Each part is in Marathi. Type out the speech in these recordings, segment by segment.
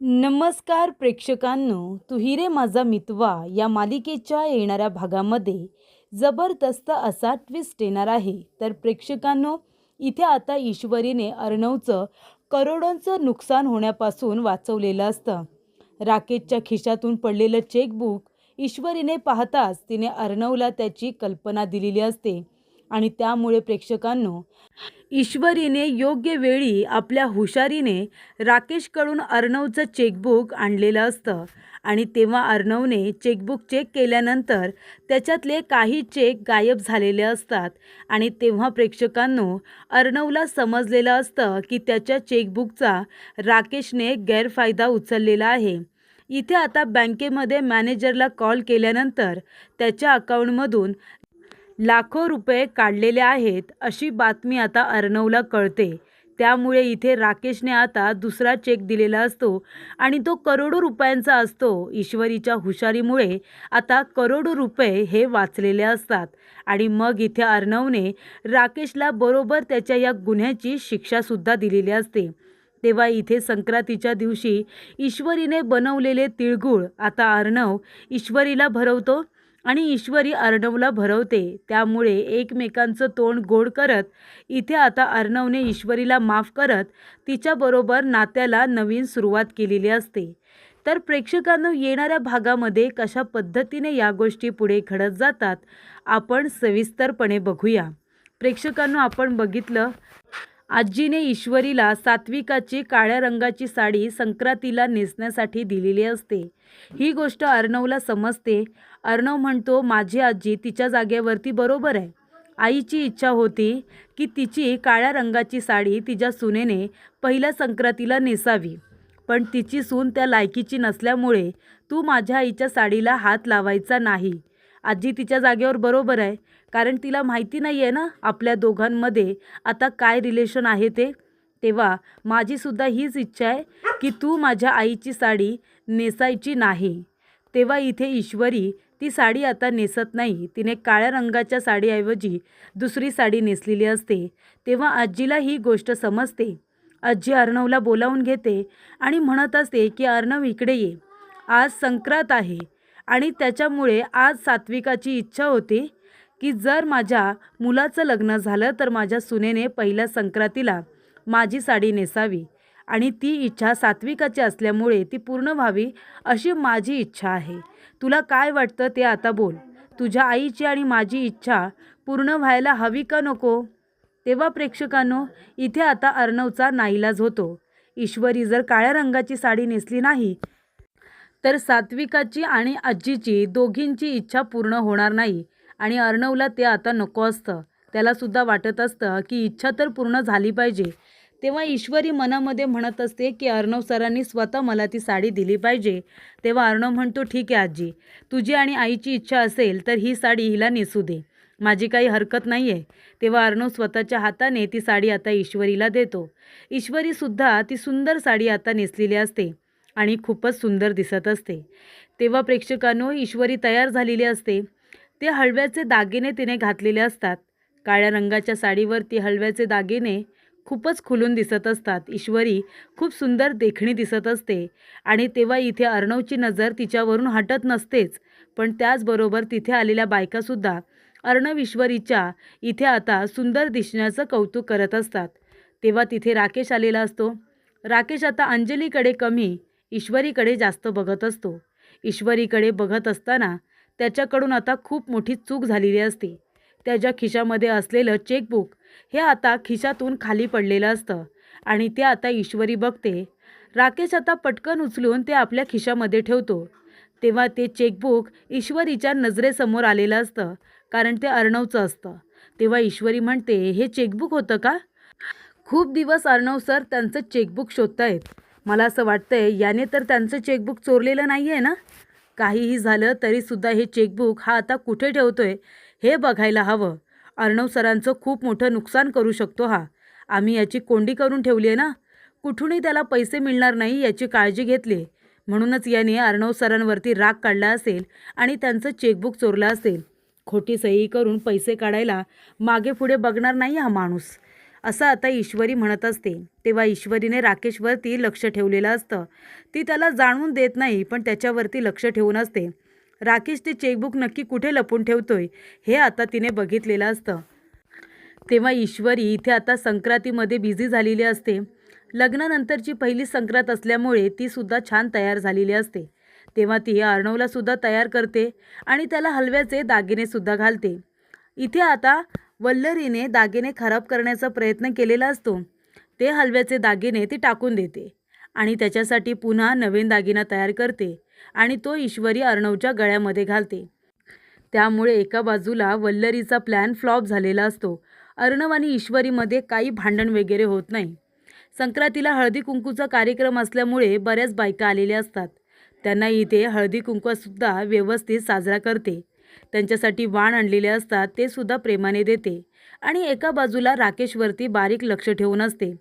नमस्कार प्रेक्षकांनो तुहिरे माझा मितवा या मालिकेच्या येणाऱ्या भागामध्ये जबरदस्त असा ट्विस्ट येणार आहे. तर प्रेक्षकांनो इथे आता ईश्वरीने अर्णवचं करोडोंचं नुकसान होण्यापासून वाचवलेलं असतं. राकेशच्या खिशातून पडलेलं चेकबुक ईश्वरीने पाहताच तिने अर्णवला त्याची कल्पना दिलेली असते. आणि त्यामुळे प्रेक्षकांनो ईश्वरीने योग्य वेळी आपल्या हुशारीने राकेशकडून अर्णवचं चेकबुक आणलेलं असतं. आणि तेव्हा अर्णवने चेकबुक चेक केल्यानंतर त्याच्यातले काही चेक गायब झालेले असतात. आणि तेव्हा प्रेक्षकांनो अर्णवला समजलेलं असतं की त्याच्या चेकबुकचा राकेशने गैरफायदा उचललेला आहे. इथे आता बँकेमध्ये मॅनेजरला कॉल केल्यानंतर त्याच्या अकाउंटमधून लाखो रुपये काढलेले आहेत अशी बातमी आता अर्णवला कळते. त्यामुळे इथे राकेशने आता दुसरा चेक दिलेला असतो आणि तो करोडो रुपयांचा असतो. ईश्वरीच्या हुशारीमुळे आता करोडो रुपये हे वाचलेले असतात. आणि मग इथे अर्णवने राकेशला बरोबर त्याच्या या गुन्ह्याची शिक्षासुद्धा दिलेली असते. तेव्हा इथे संक्रांतीच्या दिवशी ईश्वरीने बनवलेले तिळगुळ आता अर्णव ईश्वरीला भरवतो. आणि ईश्वरी अर्णवला भरवते. त्यामुळे एकमेकांचं तोंड गोड करत इथे आता अर्णवने ईश्वरीला माफ करत तिच्याबरोबर नात्याला नवीन सुरुवात केलेली असते. तर प्रेक्षकांना येणाऱ्या भागामध्ये कशा पद्धतीने या गोष्टी पुढे घडत जातात आपण सविस्तरपणे बघूया. प्रेक्षकांना आपण बघितलं आजीने ईश्वरीला सात्विकाची काळ्या रंगाची साडी संक्रांतीला नेसण्यासाठी दिलेली असते. ही गोष्ट अर्णवला समजते. अर्णव म्हणतो माझी आजी तिच्या जागेवरती बरोबर आहे. आईची इच्छा होती की तिची काळ्या रंगाची साडी तिच्या सुनेने पहिल्या संक्रांतीला नेसावी. पण तिची सून त्या लायकीची नसल्यामुळे तू माझ्या आईच्या साडीला हात लावायचा नाही. आजी तिच्या जागेवर बरोबर आहे. कारण तिला माहिती नाही आहे ना आपल्या दोघांमध्ये आता काय रिलेशन आहे ते. तेव्हा माझीसुद्धा हीच इच्छा आहे की तू माझ्या आईची साडी नेसायची नाही. तेव्हा इथे ईश्वरी ती साडी आता नेसत नाही. तिने काळ्या रंगाच्या साडीऐवजी दुसरी साडी नेसलेली असते. तेव्हा आजीला ही गोष्ट समजते. आजी अर्णवला बोलावून घेते आणि म्हणत असते की अर्णव इकडे ये. आज संक्रांत आहे आणि त्याच्यामुळे आज सात्विकाची इच्छा होती की जर माझ्या मुलाचं लग्न झालं तर माझ्या सुनेने पहिल्या संक्रांतीला माझी साडी नेसावी आणि ती इच्छा सात्विकाची असल्यामुळे ती पूर्ण व्हावी अशी माझी इच्छा आहे. तुला काय वाटतं ते आता बोल. तुझ्या आईची आणि माझी इच्छा पूर्ण व्हायला हवी का नको? तेव्हा प्रेक्षकांनो इथे आता अर्णवचा नाईलाज होतो. ईश्वरी जर काळ्या रंगाची साडी नेसली नाही तर सात्विकाची आणि आजीची दोघींची इच्छा पूर्ण होणार नाही. आणि अर्णवला ते आता नको असतं. त्यालासुद्धा वाटत असतं की इच्छा तर पूर्ण झाली पाहिजे. तेव्हा ईश्वरी मनामध्ये म्हणत असते की अर्णव सरांनी स्वतः मला ती साडी दिली पाहिजे. तेव्हा अर्णव म्हणतो ठीक आहे आजी. तुझी आणि आईची इच्छा असेल तर ही साडी हिला नेसू दे. माझी काही हरकत नाही आहे तेव्हा अर्णव स्वतःच्या हाताने ती साडी आता ईश्वरीला देतो. ईश्वरीसुद्धा ती सुंदर साडी आता नेसलेली असते आणि खूपच सुंदर दिसत असते. तेव्हा प्रेक्षकांनो ईश्वरी तयार झालेली असते. ते हळव्याचे दागिने तिने घातलेले असतात. काळ्या रंगाच्या साडीवर ती हळव्याचे दागिने खूपच खुलून दिसत असतात. ईश्वरी खूप सुंदर देखणी दिसत असते आणि तेव्हा इथे अर्णवची नजर तिच्यावरून हटत नसतेच पण त्याचबरोबर तिथे आलेल्या बायकासुद्धा अर्णव ईश्वरीच्या इथे आता सुंदर दिसण्याचं कौतुक करत असतात. तेव्हा तिथे राकेश आलेला असतो. राकेश आता अंजलीकडे कमी ईश्वरीकडे जास्त बघत असतो. ईश्वरीकडे बघत असताना त्याच्याकडून आता खूप मोठी चूक झालेली असते. त्याच्या खिशामध्ये असलेलं चेकबुक हे आता खिशातून खाली पडलेलं असतं आणि ते आता ईश्वरी बघते. राकेश आता पटकन उचलून ते आपल्या खिशामध्ये ठेवतो. तेव्हा ते चेकबुक ईश्वरीच्या नजरेसमोर आलेलं असतं कारण ते अर्णवचं असतं. तेव्हा ईश्वरी म्हणते हे चेकबुक होतं का? खूप दिवस अर्णव सर त्यांचं चेकबुक शोधतायत. मला असं वाटतंय याने तर त्यांचं चेकबुक चोरलेलं नाही आहे ना? काहीही झालं तरीसुद्धा हे चेकबुक हा आता कुठे ठेवतोय हे बघायला हवं. अर्णव सरांचं खूप मोठं नुकसान करू शकतो हा. आम्ही याची कोंडी करून ठेवली आहे ना? कुठूनही त्याला पैसे मिळणार नाही याची काळजी घेतली म्हणूनच याने अर्णव सरांवरती राग काढला असेल आणि त्यांचं चेकबुक चोरलं असेल. खोटी सही करून पैसे काढायला मागे पुढे बघणार नाही हा माणूस. असं आता ईश्वरी म्हणत असते. तेव्हा ईश्वरीने राकेशवरती लक्ष ठेवलेलं असतं. ती त्याला जाणून देत नाही पण त्याच्यावरती लक्ष ठेवून असते. राकेश ते चेकबुक नक्की कुठे लपून ठेवतोय हे आता तिने बघितलेलं असतं. तेव्हा ईश्वरी इथे आता संक्रांतीमध्ये बिझी झालेली असते. लग्नानंतरची पहिली संक्रांत असल्यामुळे ती सुद्धा छान तयार झालेली असते. तेव्हा ती अर्णवला सुद्धा तयार करते आणि त्याला हलव्याचे दागिने सुद्धा घालते. इथे आता वल्लरीने दागिने खराब करण्याचा प्रयत्न केलेला असतो. ते हलव्याचे दागिने ती टाकून देते आणि त्याच्यासाठी पुन्हा नवीन दागिना तयार करते आणि तो ईश्वरी अर्णवच्या गळ्यामध्ये घालते. त्यामुळे एका बाजूला वल्लरीचा प्लॅन फ्लॉप झालेला असतो. अर्णव आणि ईश्वरीमध्ये काही भांडण वगैरे होत नाही. संक्रांतीला हळदी कुंकूचा कार्यक्रम असल्यामुळे बऱ्याच बायका आलेल्या असतात. त्यांना इथे हळदी कुंकूसुद्धा व्यवस्थित साजरा करते. त्यांच्यासाठी वाण आणलेले असतात ते सुद्धा प्रेमाने देते. आणि एका बाजूला राकेशवरती बारीक लक्ष ठेवून असते.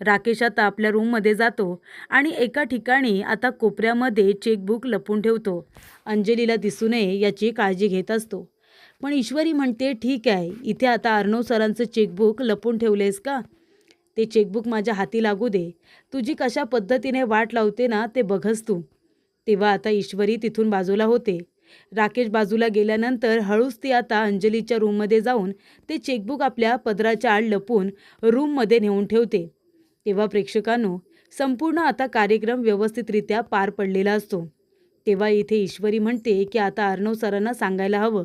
राकेश आता आपल्या रूममध्ये जातो आणि एका ठिकाणी आता कोपऱ्यामध्ये चेकबुक लपून ठेवतो. अंजलीला दिसू नये याची काळजी घेत असतो. पण ईश्वरी म्हणते ठीक आहे इथे आता अर्णव सरांचं चेकबुक लपून ठेवलेस का? ते चेकबुक माझ्या हाती लागू दे. तुझी कशा पद्धतीने वाट लावते ना ते बघस तू. तेव्हा आता ईश्वरी तिथून बाजूला होते. राकेश बाजूला गेल्यानंतर हळूच ती आता अंजलीच्या रूममध्ये जाऊन ते चेकबुक आपल्या पदराच्या आड लपून रूममध्ये नेऊन ठेवते. तेव्हा प्रेक्षकांनो संपूर्ण आता कार्यक्रम व्यवस्थितरित्या पार पडलेला असतो. तेव्हा इथे ईश्वरी म्हणते की आता अर्णव सरांना सांगायला हवं.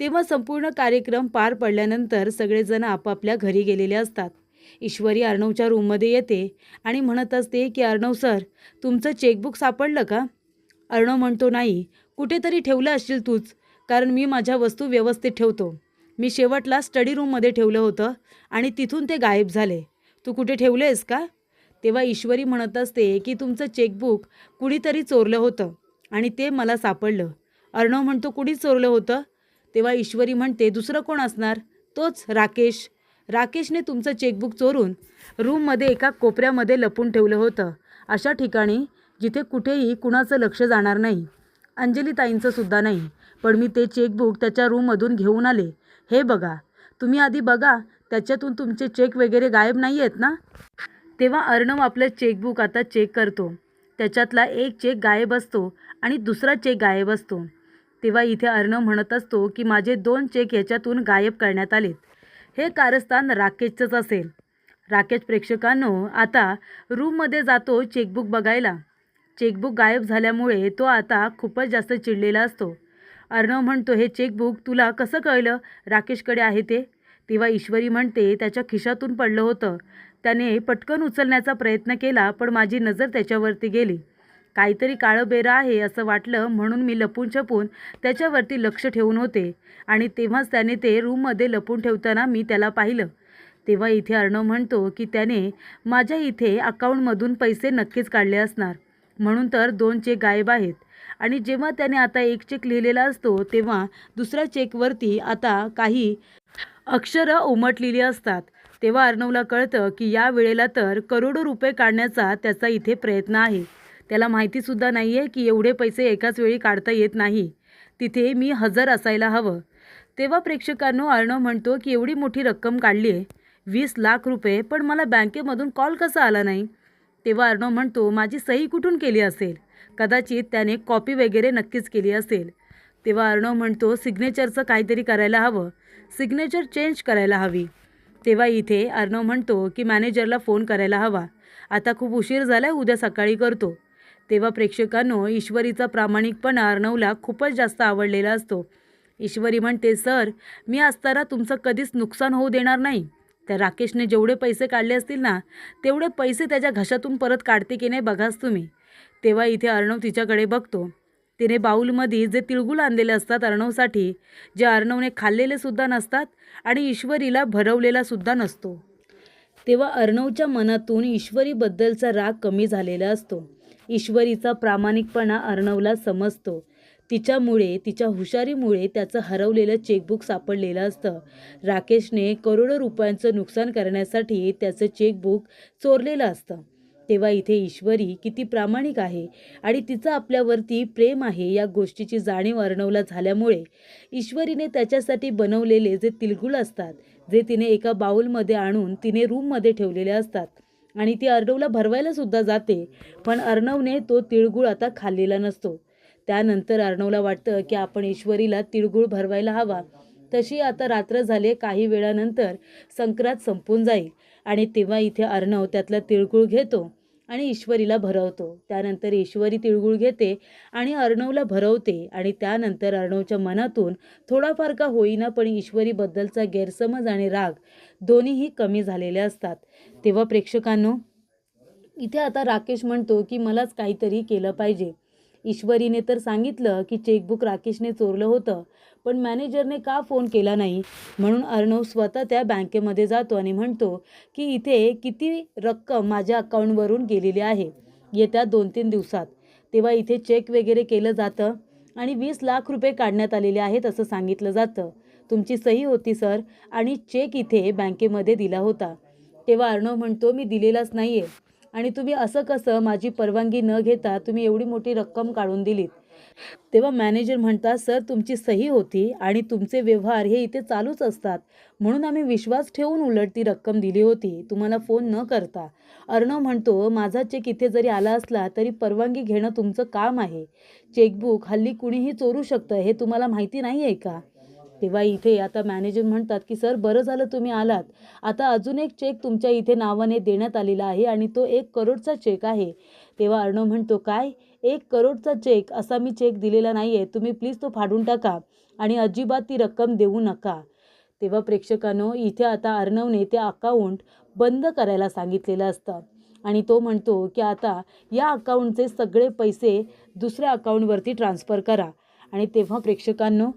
तेव्हा संपूर्ण कार्यक्रम पार पडल्यानंतर सगळेजण आपापल्या घरी गेलेले असतात. ईश्वरी अर्णवच्या रूममध्ये येते आणि म्हणत असते की अर्णव सर तुमचं चेकबुक सापडलं का? अर्णव म्हणतो नाही कुठेतरी ठेवलं असशील तूच कारण मी माझ्या वस्तू व्यवस्थित ठेवतो. मी शेवटला स्टडी रूममध्ये ठेवलं होतं आणि तिथून ते गायब झाले. तू कुठे ठेवलं आहेस का? तेव्हा ईश्वरी म्हणत असते की तुमचं चेकबुक कुणीतरी चोरलं होतं आणि ते मला सापडलं. अर्णव म्हणतो कुणी चोरलं होतं? तेव्हा ईश्वरी म्हणते दुसरं कोण असणार? तोच राकेश. राकेशने तुमचं चेकबुक चोरून रूममध्ये एका कोपऱ्यामध्ये लपून ठेवलं होतं. अशा ठिकाणी जिथे कुठेही कुणाचं लक्ष जाणार नाही. अंजलीताईंचं सुद्धा नाही. पण मी ते चेकबुक त्याच्या रूममधून घेऊन आले. हे बघा तुम्ही आधी बघा त्याच्यातून तुमचे चेक वगैरे गायब नाही आहेत ना? तेव्हा अर्णव आपलं चेकबुक आता चेक करतो. त्याच्यातला एक चेक गायब असतो आणि दुसरा चेक गायब असतो. तेव्हा इथे अर्णव म्हणत असतो की माझे दोन चेक ह्याच्यातून गायब करण्यात आलेत. हे कारस्थान राकेशचंच असेल. राकेश प्रेक्षकांनो आता रूममध्ये जातो चेकबुक बघायला. चेकबुक गायब झाल्यामुळे तो आता खूपच जास्त चिडलेला असतो. अर्णव म्हणतो हे चेकबुक तुला कसं कळलं? राकेशकडे आहे ते. तेव्हा ईश्वरी म्हणते त्याच्या खिशातून पडलं होतं. त्याने पटकन उचलण्याचा प्रयत्न केला पण माझी नजर त्याच्यावरती गेली. काहीतरी काळं बेरं आहे असं वाटलं म्हणून मी लपून छपून त्याच्यावरती लक्ष ठेवून होते. आणि तेव्हाच त्याने ते रूममध्ये लपून ठेवताना मी त्याला पाहिलं. तेव्हा इथे अर्णव म्हणतो की त्याने माझ्या इथे अकाउंटमधून पैसे नक्कीच काढले असणार. म्हणून तर दोन चेक गायब आहेत. आणि जेव्हा त्याने आता एक चेक लिहिलेला असतो तेव्हा दुसऱ्या चेकवरती आता काही अक्षरं उमटलेली असतात. तेव्हा अर्णवला कळतं की या वेळेला तर करोडो रुपये काढण्याचा त्याचा इथे प्रयत्न आहे. त्याला माहितीसुद्धा नाही आहे की एवढे पैसे एकाच वेळी काढता येत नाही. तिथे मी हजर असायला हवं. तेव्हा प्रेक्षकांनो अर्णव म्हणतो की एवढी मोठी रक्कम काढली आहे वीस लाख रुपये पण मला बँकेमधून कॉल कसा आला नाही? तेव्हा अर्णव म्हणतो माझी सही कुठून केली असेल? कदाचित त्याने कॉपी वगैरे नक्कीच केली असेल. तेव्हा अर्णव म्हणतो सिग्नेचरचं काहीतरी करायला हवं. सिग्नेचर चेंज करायला हवी. तेव्हा इथे अर्णव म्हणतो की मॅनेजरला फोन करायला हवा. आता खूप उशीर झाला आहे उद्या सकाळी करतो. तेव्हा प्रेक्षकांनो ईश्वरीचा प्रामाणिकपणा अर्णवला खूपच जास्त आवडलेला असतो. ईश्वरी म्हणते सर मी असताना तुमचं कधीच नुकसान होऊ देणार नाही. त्या राकेशने जेवढे पैसे काढले असतील ना तेवढे पैसे त्याच्या घशातून परत काढते की नाही बघाच तुम्ही. तेव्हा इथे अर्णव तिच्याकडे बघतो. तिने बाऊलमध्ये जे तिळगुळ आणलेले असतात अर्णवसाठी जे अर्णवने खाल्लेले सुद्धा नसतात आणि ईश्वरीला भरवलेलासुद्धा नसतो. तेव्हा अर्णवच्या मनातून ईश्वरीबद्दलचा राग कमी झालेला असतो. ईश्वरीचा प्रामाणिकपणा अर्णवला समजतो. तिच्यामुळे तिच्या हुशारीमुळे त्याचं हरवलेलं चेकबुक सापडलेलं असतं. राकेशने करोडो रुपयांचं नुकसान करण्यासाठी त्याचं चेकबुक चोरलेलं असतं. तेव्हा इथे ईश्वरी किती प्रामाणिक आहे आणि तिचं आपल्यावरती प्रेम आहे या गोष्टीची जाणीव अर्णवला झाल्यामुळे. ईश्वरीने त्याच्यासाठी बनवलेले जे तिळगुळ असतात जे तिने एका बाऊलमध्ये आणून तिने रूममध्ये ठेवलेले असतात आणि ती अर्णवला भरवायला सुद्धा जाते पण अर्णवने तो तिळगुळ आता खाल्लेला नसतो. त्यानंतर अर्णवला वाटतं की आपण ईश्वरीला तिळगुळ भरवायला हवा. तशी आता रात्र झाले काही वेळानंतर संक्रांत संपून जाईल आणि तेव्हा इथे अर्णव त्यातला तिळगुळ घेतो आणि ईश्वरीला भरवतो. त्यानंतर ईश्वरी तिळगुळ घेते आणि अर्णवला भरवते आणि त्यानंतर अर्णवच्या मनातून थोडाफार का होईना पण ईश्वरीबद्दलचा गैरसमज आणि राग दोन्हीही कमी झालेले असतात. तेव्हा प्रेक्षकांनो इथे आता राकेश म्हणतो की मलाच काहीतरी केलं पाहिजे. ईश्वरीने तर सांगितलं की चेकबुक राकेशने चोरलं होतं पण मॅनेजरने का फोन केला नाही? म्हणून अर्णव स्वतः त्या बँकेमध्ये जातो आणि म्हणतो की इथे किती रक्कम माझ्या अकाउंटवरून गेलेली आहे. येत्या दोन तीन दिवसात. तेव्हा इथे चेक वगैरे केलं जातं आणि वीस लाख रुपये काढण्यात आलेले आहेत असं सांगितलं जातं. तुमची सही होती सर आणि चेक इथे बँकेमध्ये दिला होता. तेव्हा अर्णव म्हणतो मी दिलेलाच नाही आहे आणि तुम्ही असं कसं माझी परवानगी न घेता तुम्ही एवढी मोठी रक्कम काढून दिलीत? तेव्हा मॅनेजर म्हणतात सर तुमची सही होती आणि तुमचे व्यवहार हे इथे चालूच असतात. म्हणून आम्ही विश्वास ठेवून उलट ती रक्कम दिली होती. तुम्हाला फोन न करता. अर्णव म्हणतो माझा चेक इथे जरी आला असला तरी परवानगी घेणं तुमचं काम आहे. चेकबुक हल्ली कुणीही चोरू शकतं हे तुम्हाला माहिती नाही आहे का? तेव्हा इथे आता मॅनेजर म्हणतात की सर बरं झालं तुम्ही आलात. आता अजून एक चेक तुमच्या इथे नावाने देण्यात आलेला आहे आणि तो एक करोडचा चेक आहे. तेव्हा अर्णव म्हणतो काय? एक करोडचा चेक असा मी चेक दिलेला नाही आहे तुम्ही प्लीज तो फाडून टाका आणि अजिबात ती रक्कम देऊ नका. तेव्हा प्रेक्षकांनो इथे आता अर्णवने ते अकाउंट बंद करायला सांगितलेलं असतं. आणि तो म्हणतो की आता या अकाउंटचे सगळे पैसे दुसऱ्या अकाउंटवरती ट्रान्स्फर करा. आणि तेव्हा प्रेक्षकांनो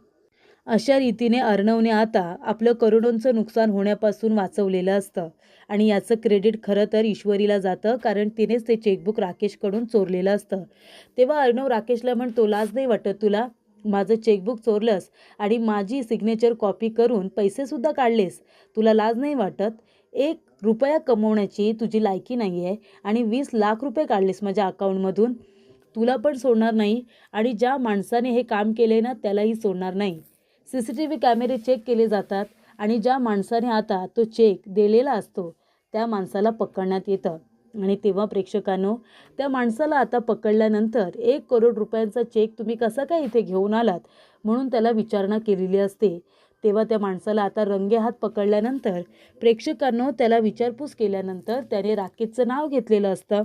अशा रीतीने अर्णवने आता आपलं करोडोंचं नुकसान होण्यापासून वाचवलेलं असतं. आणि याचं क्रेडिट खरं तर ईश्वरीला जातं कारण तिनेच ते चेकबुक राकेशकडून चोरलेलं असतं. तेव्हा अर्णव राकेशला म्हणतो लाज नाही वाटत तुला? माझं चेकबुक चोरलंस आणि माझी सिग्नेचर कॉपी करून पैसेसुद्धा काढलेस. तुला लाज नाही वाटत? एक रुपया कमवण्याची तुझी लायकी नाही आहे आणि वीस लाख रुपये काढलेस माझ्या अकाउंटमधून तुला पण सोडणार नाही आणि ज्या माणसाने हे काम केले ना त्यालाही सोडणार नाही. सी सी टी व्ही कॅमेरे चेक केले जातात आणि ज्या माणसाने आता तो चेक दिलेला असतो त्या माणसाला पकडण्यात येतं. आणि तेव्हा प्रेक्षकांनो त्या माणसाला आता पकडल्यानंतर एक करोड रुपयांचा चेक तुम्ही कसा काय इथे घेऊन आलात म्हणून त्याला विचारणा केलेली असते. तेव्हा त्या माणसाला आता रंगेहात पकडल्यानंतर प्रेक्षकांनो त्याला विचारपूस केल्यानंतर त्याने राकेशचं नाव घेतलेलं असतं.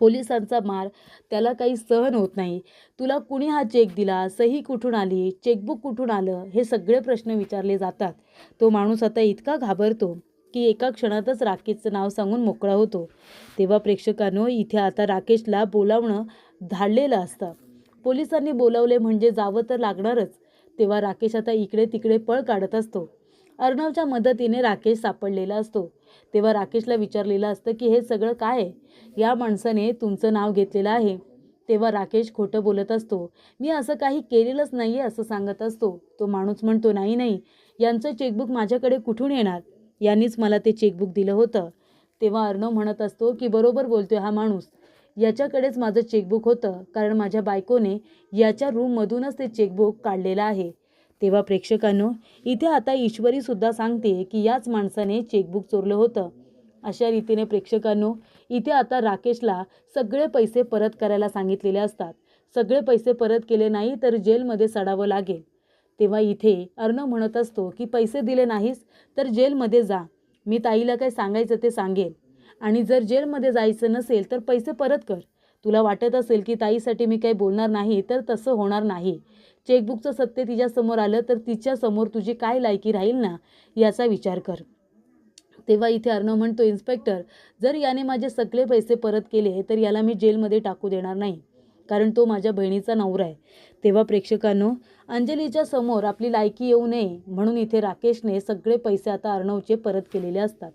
पोलिसांचा मार त्याला काही सहन होत नाही. तुला कुणी हा चेक दिला? सही कुठून आली? चेकबुक कुठून आलं? हे सगळे प्रश्न विचारले जातात. तो माणूस आता इतका घाबरतो की एका क्षणातच राकेशचं नाव सांगून मोकळा होतो. तेव्हा प्रेक्षकांनो इथे आता राकेशला बोलावणं धाडलेलं असतं. पोलिसांनी बोलावले म्हणजे जावं तर लागणारच. तेव्हा राकेश आता इकडे तिकडे पळ काढत असतो. अर्णवच्या मदतीने राकेश सापडलेला असतो. तेव्हा राकेशला विचारलेलं असतं की हे सगळं काय आहे? या माणसाने तुमचं नाव घेतलेलं आहे. तेव्हा राकेश खोटं बोलत असतो मी असं काही केलेलंच नाही आहे असं सांगत असतो. तो माणूस म्हणतो नाही नाही यांचं चेकबुक माझ्याकडे कुठून येणार? यांनीच मला ते चेकबुक दिलं होतं. तेव्हा अर्णव म्हणत असतो की बरोबर बोलतोय हा माणूस. याच्याकडेच माझं चेकबुक होतं कारण माझ्या बायकोने याच्या रूममधूनच ते चेकबुक काढलेलं आहे. तेव्हा प्रेक्षकांनो इथे आता ईश्वरीसुद्धा सांगते की याच माणसाने चेकबुक चोरलं होतं. अशा रीतीने प्रेक्षकांनो इथे आता राकेशला सगळे पैसे परत करायला सांगितलेले असतात. सगळे पैसे परत केले नाही तर जेलमध्ये सडावं लागेल. तेव्हा इथे अर्णव म्हणत असतो की पैसे दिले नाहीस तर जेलमध्ये जा. मी ताईला काय सांगायचं ते सांगेल आणि जर जेलमध्ये जायचं नसेल तर पैसे परत कर. तुला वाटत असेल की ताईसाठी मी काही बोलणार नाही तर तसं होणार नाही. चेकबुकचं सत्य तिच्यासमोर आलं तर तिच्यासमोर तुझी काय लायकी राहील ना याचा विचार कर. तेव्हा इथे अर्णव म्हणतो इन्स्पेक्टर जर याने माझे सगळे पैसे परत केले तर याला मी जेलमध्ये टाकू देणार नाही कारण तो माझ्या बहिणीचा नवरा आहे. तेव्हा प्रेक्षकांनो अंजलीच्या समोर आपली लायकी येऊ नये म्हणून इथे राकेशने सगळे पैसे आता अर्णवचे परत केलेले असतात.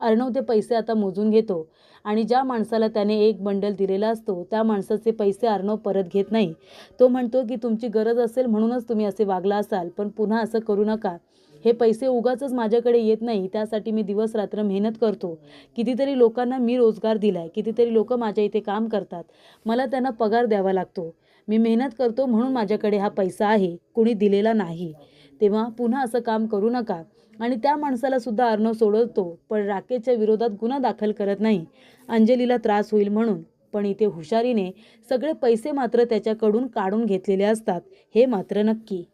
अर्णव ते पैसे आता मोजून घेतो. आणि ज्या माणसाला त्याने एक बंडल दिलेला असतो त्या माणसाचे पैसे अर्णव परत घेत नाही. तो म्हणतो की तुमची गरज असेल म्हणूनच तुम्ही असे वागला असाल पण पुन्हा असं करू नका. हे पैसे उगाचच माझ्याकडे येत नाही त्यासाठी मी दिवस रात्र मेहनत करतो. कितीतरी लोकांना मी रोजगार दिला आहे कितीतरी लोक माझ्या इथे काम करतात. मला त्यांना पगार द्यावा लागतो. मी मेहनत करतो म्हणून माझ्याकडे हा पैसा आहे कुणी दिलेला नाही. तेव्हा पुन्हा असं काम करू नका. आणि त्या माणसाला सुद्धा अर्णव सोडवतो पण राकेशच्या विरोधात गुन्हा दाखल करत नाही. अंजलीला त्रास होईल म्हणून. पण इथे हुशारीने सगळे पैसे मात्र त्याच्याकडून काढून घेतलेले असतात हे मात्र नक्की.